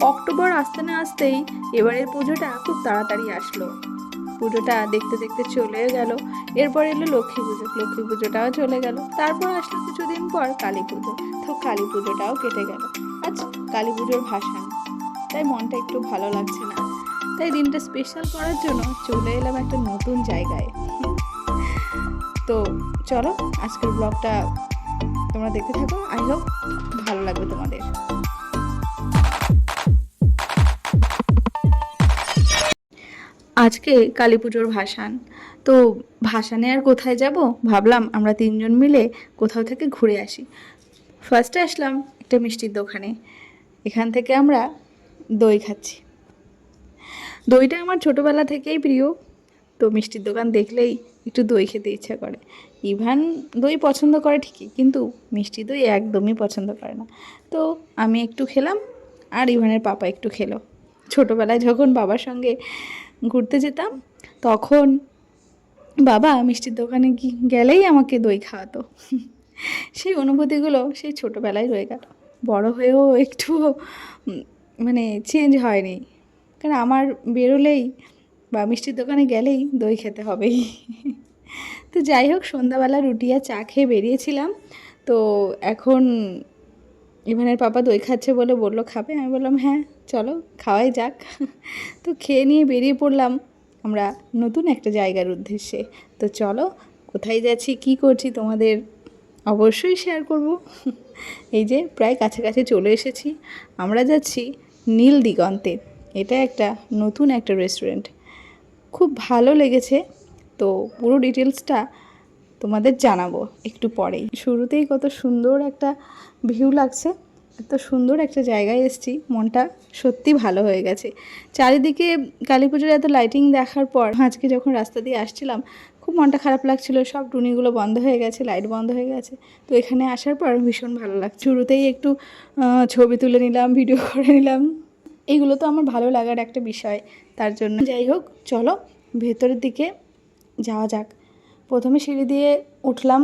October আসতে না আসতেই এবারের পুজোটা খুব তাড়াতাড়ি আসলো। পুজোটা দেখতে দেখতে চলে গেল, এরপর এলো লক্ষ্মী পুজো। লক্ষ্মী পুজোটাও চলে গেল, তারপর আসলো কিছুদিন পর কালী পুজো। তো কালী পুজোটাও কেটে গেল। আচ্ছা কালী পুজোর ভাসান তাই মনটা একটু ভালো লাগছে না। তাই দিনটা স্পেশাল করার জন্য চলে এলাম একটা নতুন জায়গায়। তো চলো, আজকের ব্লগটা তোমরা দেখতে থাকো। আই হোপ ভালো লাগবে তোমাদের। আজকে কালী পুজোর ভাসান। তো ভাসানে আর কোথায় যাব? ভাবলাম আমরা তিনজন মিলে কোথাও থেকে ঘুরে আসি। ফার্স্টে আসলাম একটা মিষ্টির দোকানে। এখান থেকে আমরা দই খাচ্ছি। দইটা আমার ছোটোবেলা থেকেই প্রিয়। তো মিষ্টির দোকান দেখলেই একটু দই খেতে ইচ্ছা করে। ইভান দই পছন্দ করে ঠিকই, কিন্তু মিষ্টি দই একদমই পছন্দ করে না। তো আমি একটু খেলাম আর ইভানের পাপা একটু খেলো। ছোটোবেলায় যখন বাবার সঙ্গে ঘুরতে যেতাম, তখন বাবা মিষ্টির দোকানে গেলেই আমাকে দই খাওয়াতো। সেই অনুভূতিগুলো সেই ছোটোবেলায় রয়ে গেল। বড় হয়েও একটু মানে চেঞ্জ হয়নি। কারণ আমার বেরোলেই বা মিষ্টির দোকানে গেলেই দই খেতে হবেই। তো যাই হোক, সন্ধ্যাবেলা রুটি আর চা খেয়ে বেরিয়েছিলাম। তো এখন ইভানের পাপা দই খাচ্ছে বলে বলল, খাবে? আমি বললাম হ্যাঁ চলো, খাওয়াই যাক। তো খেয়ে নিয়ে বেরিয়ে পড়লাম আমরা নতুন একটা জায়গার উদ্দেশ্যে। তো চলো, কোথায় যাচ্ছি, কি করছি তোমাদের অবশ্যই শেয়ার করব। এই যে প্রায় কাছাকাছি চলে এসেছি, আমরা যাচ্ছি নীল দিগন্তে। এটা একটা নতুন একটা রেস্টুরেন্ট খুব ভালো লেগেছে, তো পুরো ডিটেলসটা তোমাদের জানাব একটু পরেই। শুরুতেই কত সুন্দর একটা ভিউ লাগছে। এত সুন্দর একটা জায়গায় এসেছি। মনটা সত্যি ভালো হয়ে গেছে। চারিদিকে কালী পুজোর এত লাইটিং দেখার পর আজকে যখন রাস্তা দিয়ে আসছিলাম, খুব মনটা খারাপ লাগছিল। সব টুনিগুলো বন্ধ হয়ে গেছে লাইট বন্ধ হয়ে গেছে। তো এখানে আসার পর ভীষণ ভালো লাগছে। শুরুতেই একটু ছবি তুলে নিলাম ভিডিও করে নিলাম। এইগুলো তো আমার ভালো লাগার একটা বিষয়। তার জন্য যাই হোক, চলো ভেতরের দিকে যাওয়া যাক। প্রথমে সিঁড়ি দিয়ে উঠলাম।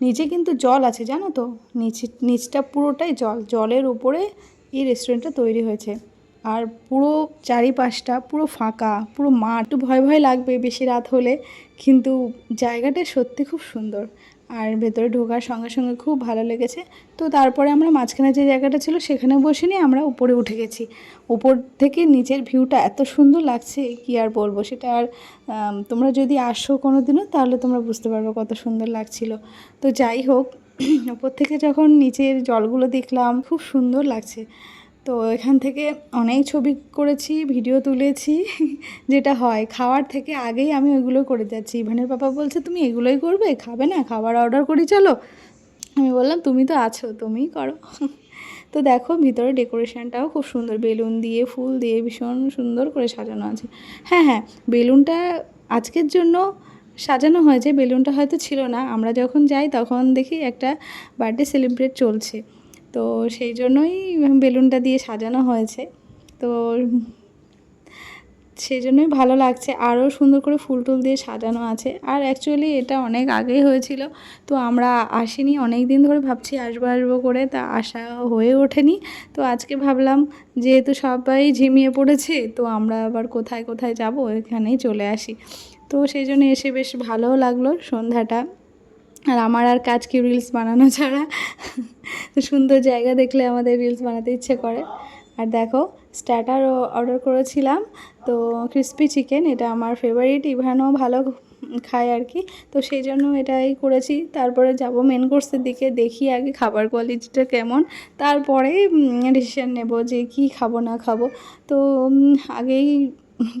নিচে কিন্তু জল আছে, জানো তো? নিচে, নিচটা পুরোটাই জল। জলের উপরে এই রেস্টুরেন্টটা তৈরি হয়েছে। আর পুরো চারিপাশটা পুরো ফাঁকা, পুরো মাঠ। একটু ভয় ভয় লাগবে বেশি রাত হলে, কিন্তু জায়গাটা সত্যি খুব সুন্দর। আর ভেতরে ঢোকার সঙ্গে সঙ্গে খুব ভালো লেগেছে। তো তারপরে আমরা মাঝখানে যে জায়গাটা ছিল সেখানে বসে নিয়ে আমরা উপরে উঠে গেছি। উপর থেকে নিচের ভিউটা এত সুন্দর লাগছে, কি আর বলব? সেটা আর তোমরা যদি আসো কোনো দিনও তাহলে তোমরা বুঝতে পারবে কত সুন্দর লাগছিল। তো যাই হোক, উপর থেকে যখন নিচের জলগুলো দেখলাম, খুব সুন্দর লাগছে। তো এখান থেকে অনেক ছবি করেছি, ভিডিও তুলেছি, যেটা হয়। খাওয়ার থেকে আগেই আমি ওইগুলো করে যাচ্ছি। ইভানের পাপা বলছে, তুমি এগুলোই করবে? খাবে না? খাবার অর্ডার করি, চলো। আমি বললাম, তুমি তো আছো, তুমিই করো। তো দেখো, ভিতরে ডেকোরেশনটাও খুব সুন্দর। বেলুন দিয়ে, ফুল দিয়ে ভীষণ সুন্দর করে সাজানো আছে। হ্যাঁ হ্যাঁ বেলুনটা আজকের জন্য সাজানো হয়েছে। বেলুনটা হয়তো ছিল না। আমরা যখন যাই, তখন দেখি একটা বার্থডে সেলিব্রেট চলছে। তো সেই জন্যই বেলুনটা দিয়ে সাজানো হয়েছে। তো সেই জন্যই ভালো লাগছে। আরও সুন্দর করে ফুল টুল দিয়ে সাজানো আছে। আর অ্যাকচুয়ালি এটা অনেক আগেই হয়েছিল। তো আমরা আসিনি অনেক দিন ধরে ভাবছি আসব আসব করে, তা আসা হয়ে ওঠেনি। তো আজকে ভাবলাম, যেহেতু সবাই ঝিমিয়ে পড়েছে, তো আমরা আবার কোথায় কোথায় যাব, এখানেই চলে আসি। তো সেই জন্য এসে বেশ ভালোও লাগল সন্ধ্যাটা। আর আমার আর কাজ কি রিলস বানানো ছাড়া? তো সুন্দর জায়গা দেখলে আমাদের রিলস বানাতে ইচ্ছে করে। আর দেখো স্টার্টার অর্ডার করেছিলাম, তো ক্রিস্পি চিকেন এটা আমার ফেভারিট ইভানও ভালো খায় আর কি। তো সেই জন্য এটাই করেছি। তারপরে যাব মেন কোর্সের দিকে, দেখি আগে খাবার কোয়ালিটিটা কেমন। তারপরে ডিসিশান নেব যে কি খাব, না খাব। তো আগেই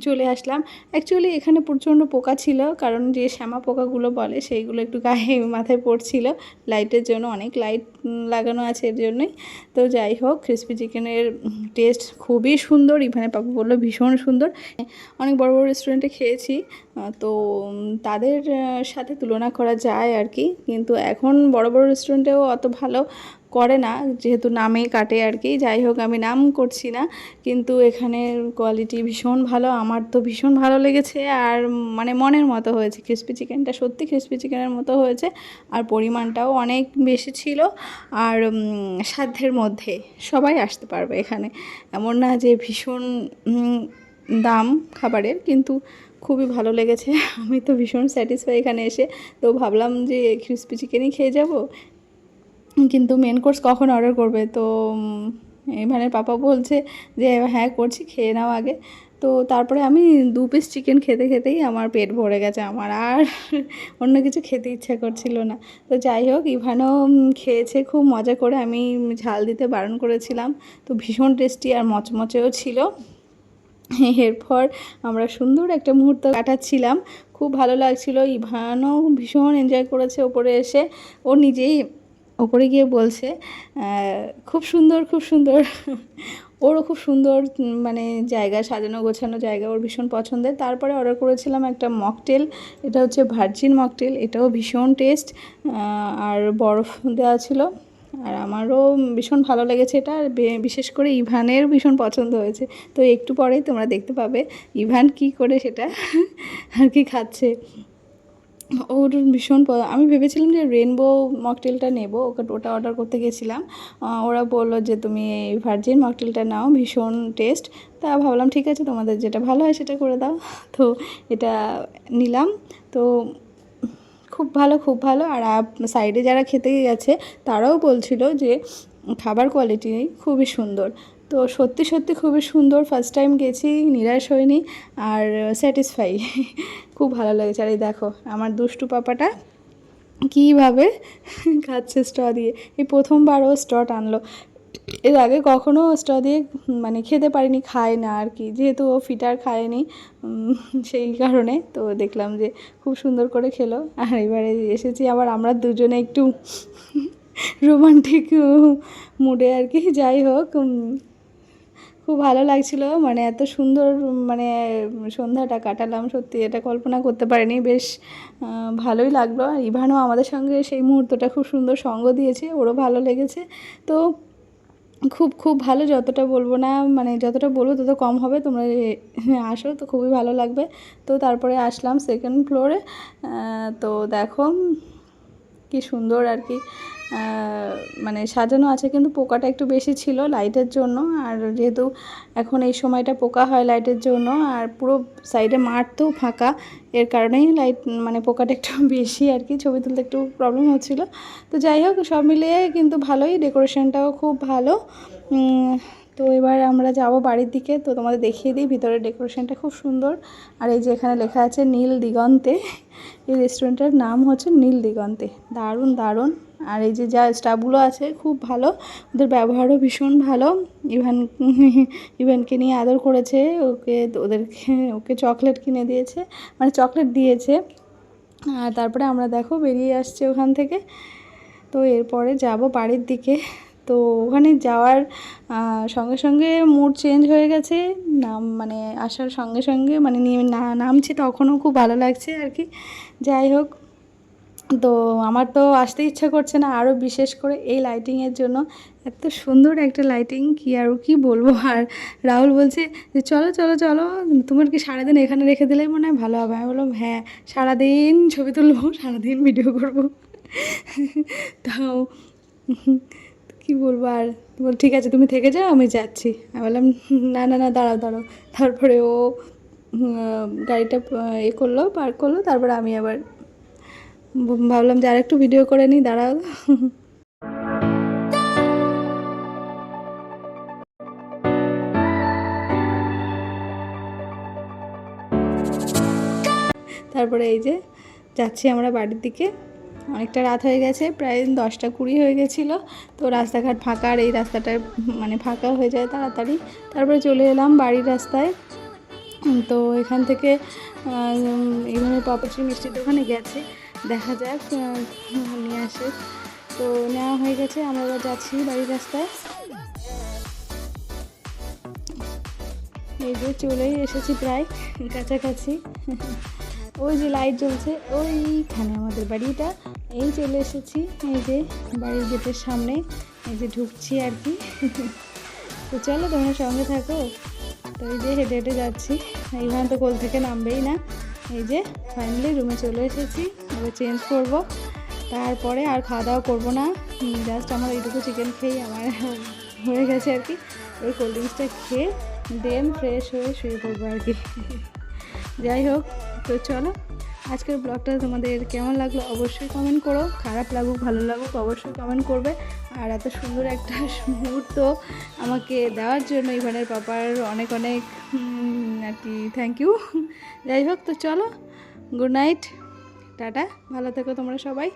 চলে আসলাম। অ্যাকচুয়ালি এখানে প্রচণ্ড পোকা ছিল, কারণ যে শ্যামা পোকাগুলো বলে সেইগুলো একটু গায়ে মাথায় পড়ছিল। লাইটের জন্য অনেক লাইট লাগানো আছে এর জন্যই। তো যাই হোক ক্রিসপি চিকেনের টেস্ট খুবই সুন্দর। ইভানে পাপা বলল ভীষণ সুন্দর। অনেক বড় বড় রেস্টুরেন্টে খেয়েছি। তো তাদের সাথে তুলনা করা যায় আর কি। কিন্তু এখন বড় বড় রেস্টুরেন্টেও অত ভালো করে না, যেহেতু নামেই কাটে আর কি, যাই হোক আমি নাম করছি না, কিন্তু এখানের কোয়ালিটি ভীষণ ভালো, আমার তো ভীষণ ভালো লেগেছে আর মানে মনের মতো হয়েছে ক্রিসপি চিকেনটা সত্যি ক্রিসপি চিকেনের মতো হয়েছে, আর পরিমাণটাও অনেক বেশি ছিল, আর সাধ্যের মধ্যে সবাই আসতে পারবে এখানে, এমন না যে ভীষণ দাম খাবারের, কিন্তু খুবই ভালো লেগেছে, আমি তো ভীষণ স্যাটিসফাই এখানে এসে, তো ভাবলাম যে ক্রিসপি চিকেনই খেয়ে যাব কিন্তু মেন কোর্স কখন অর্ডার করবে? তো এখানে পাপা বলছে যে হ্যাঁ করছি, খেয়ে নাও আগে। তো তারপরে আমি দু পিস চিকেন খেতে খেতেই আমার পেট ভরে গেছে আমার। আর অন্য কিছু খেতে ইচ্ছা করছিল না। তো যাই হোক, ইভানও খেয়েছে খুব মজা করে। আমি ঝাল দিতে বারণ করেছিলাম। তো ভীষণ টেস্টি আর মচমচেও ছিল। এরপর আমরা সুন্দর একটা মুহূর্ত কাটাচ্ছিলাম। খুব ভালো লাগছিল। ইভানও ভীষণ এনজয় করেছে ওপরে এসে। ও নিজেই ওপরে গিয়ে বলছে খুব সুন্দর খুব সুন্দর। ওরও খুব সুন্দর মানে জায়গা, সাজানো, গোছানো জায়গা ওর ভীষণ পছন্দের। তারপরে অর্ডার করেছিলাম একটা মকটেল এটা হচ্ছে ভার্জিন মকটেল এটাও ভীষণ টেস্ট আর বরফ দেওয়া ছিল। আর আমারও ভীষণ ভালো লেগেছে এটা, আর বিশেষ করে ইভানের ভীষণ পছন্দ হয়েছে। তো একটু পরেই তোমরা দেখতে পাবে ইভান কি করে সেটা আর কি খাচ্ছে। ওর ভীষণ আমি ভেবেছিলাম যে রেনবো মকটেলটা নেব, ওকে ওটা অর্ডার করতে গেছিলাম। ওরা বলল যে, তুমি এই ভার্জিন মকটেলটা নাও, ভীষণ টেস্ট তা ভাবলাম, ঠিক আছে, তোমাদের যেটা ভালো হয় সেটা করে দাও। তো এটা নিলাম। তো খুব ভালো খুব ভালো। আর সাইডে যারা খেতে গেছে, তারাও বলছিল যে, খাবার কোয়ালিটি খুবই সুন্দর। তো সত্যি সত্যি খুবই সুন্দর ফার্স্ট টাইম গেছি, নিরাশ হয়নি আর স্যাটিসফাই খুব ভালো লেগেছে। আর এই দেখো, আমার দুষ্টু পাপাটা কীভাবে খাচ্ছে স্ট্র দিয়ে। এই প্রথমবার ও স্ট্র টানলো। এর আগে কখনো স্ট্র দিয়ে মানে খেতে পারিনি, খায় না আর কি। যেহেতু ও ফিটার খায়নি সেই কারণে তো দেখলাম যে খুব সুন্দর করে খেলো। আর এবারে এসেছি আবার আমরা দুজনে একটু রোমান্টিক মুডে আর কি। যাই হোক খুব ভালো লাগছিল। মানে এত সুন্দর মানে সন্ধ্যাটা কাটালাম সত্যি, এটা কল্পনা করতে পারিনি। বেশ ভালোই লাগল। আর ইভানও আমাদের সঙ্গে সেই মুহূর্তটা খুব সুন্দর সঙ্গ দিয়েছে, ওরও ভালো লেগেছে। তো খুব খুব ভালো যতটা বলব না মানে যতটা বলব তত কম হবে, তোমরা আসো, তো খুবই ভালো লাগবে। তো তারপরে আসলাম সেকেন্ড ফ্লোরে তো দেখো কি সুন্দর আর কি মানে সাজানো আছে কিন্তু পোকাটা একটু বেশি ছিল লাইটের জন্য, আর যেহেতু এখন এই সময়টা পোকা হয় লাইটের জন্য, আর পুরো সাইডে মাঠ তো ফাঁকা, এর কারণেই লাইট মানে পোকাটা একটু বেশি আর কি, ছবি তুলতে একটু প্রবলেম হচ্ছিল। তো যাই হোক, সব মিলিয়ে কিন্তু ভালোই ডেকোরেশনটাও খুব ভালো। তো এবার আমরা যাব বাড়ির দিকে। তো তোমাদের দেখিয়ে দিই, ভিতরের ডেকোরেশনটা খুব সুন্দর। আর এই যে এখানে লেখা আছে নীল দিগন্তে। এই রেস্টুরেন্টের নাম হচ্ছে নীল দিগন্তে। দারুণ দারুণ। আর এই যে যা স্টাফগুলো আছে, খুব ভালো। ওদের ব্যবহারও ভীষণ ভালো। ইভান, ইভানকে নিয়ে আদর করেছে। ওকে, ওদেরকে, ওকে চকলেট কিনে দিয়েছে। মানে চকলেট দিয়েছে। আর তারপরে আমরা দেখো বেরিয়ে আসছে ওখান থেকে। তো এরপরে যাব বাড়ির দিকে। তো ওখানে যাওয়ার সঙ্গে সঙ্গে মুড চেঞ্জ হয়ে গেছে। নাম মানে আসার সঙ্গে সঙ্গে মানে নিয়ে না, নামছি তখনও খুব ভালো লাগছে আর কি যাই হোক, তো আমার তো আসতে ইচ্ছা করছে না আরও বিশেষ করে এই লাইটিংয়ের জন্য। এত সুন্দর একটা লাইটিং কি আর কি বলব? আর রাহুল বলছে যে, চলো চলো চলো, তোমার কি সারাদিন এখানে রেখে দিলেই মনে হয় ভালো হবে? আমি বললাম হ্যাঁ সারাদিন ছবি তুলবো, সারাদিন ভিডিও করব। তাও কি বলব আর? বল ঠিক আছে, তুমি থেকে যাও, আমি যাচ্ছি। আমি বললাম, না না না, দাঁড়াও দাঁড়াও। তারপরে ও গাড়িটা এ করল, পার্ক করল, তারপরে আমি আবার ভাবলাম যে আর একটু ভিডিও করে নিই, দাঁড়াও। তারপরে এই যে, যাচ্ছি আমরা বাড়ির দিকে। অনেকটা রাত হয়ে গেছে, প্রায় দশটা কুড়ি হয়ে গেছিল। তো রাস্তাঘাট ফাঁকা আর এই রাস্তাটায় মানে ফাঁকা হয়ে যায় তাড়াতাড়ি। তারপরে চলে এলাম বাড়ির রাস্তায়। তো এখান থেকে এইভাবে পাপড়ি মিষ্টির দোকানে গেছে। দেখা যাক নিয়ে আসে। তো নেওয়া হয়ে গেছে, আমরা যাচ্ছি বাড়ির রাস্তায়। এই যে চলেই এসেছি প্রায়, কাছাকাছি। ওই যে লাইট জ্বলছে, ওইখানে আমাদের বাড়িটা। এই চলে এসেছি, এই যে বাড়ির গেটের সামনে, এই যে ঢুকছি আর কি। তো চলো তোমরা সঙ্গে থাকো। তো এই যে হেঁটে হেঁটে যাচ্ছি, এইখানে তো কোল থেকে নামবেই না। এই যে ফাইনালি রুমে চলে এসেছি, এবার চেঞ্জ করব। তারপরে আর খাওয়া দাওয়া করব না। জাস্ট আমার এইটুকু চিকেন খেয়েই আমার হয়ে গেছে আর কি। ওই কোল্ড ড্রিঙ্কসটা খেয়ে দেন ফ্রেশ হয়ে শুয়ে পড়ব আর কি। যাই হোক তো চলো, আজকের ব্লগটা তোমাদের কেমন লাগল অবশ্যই কমেন্ট করো, খারাপ লাগুক, ভালো লাগুক অবশ্যই কমেন্ট করবে। আর এত সুন্দর একটা মুহূর্ত আমাকে দেওয়ার জন্য ইভানের পাপার অনেক অনেক আর কি থ্যাংক ইউ যাই হোক, তো চলো গুড নাইট টাটা, ভালো থেকো তোমরা সবাই।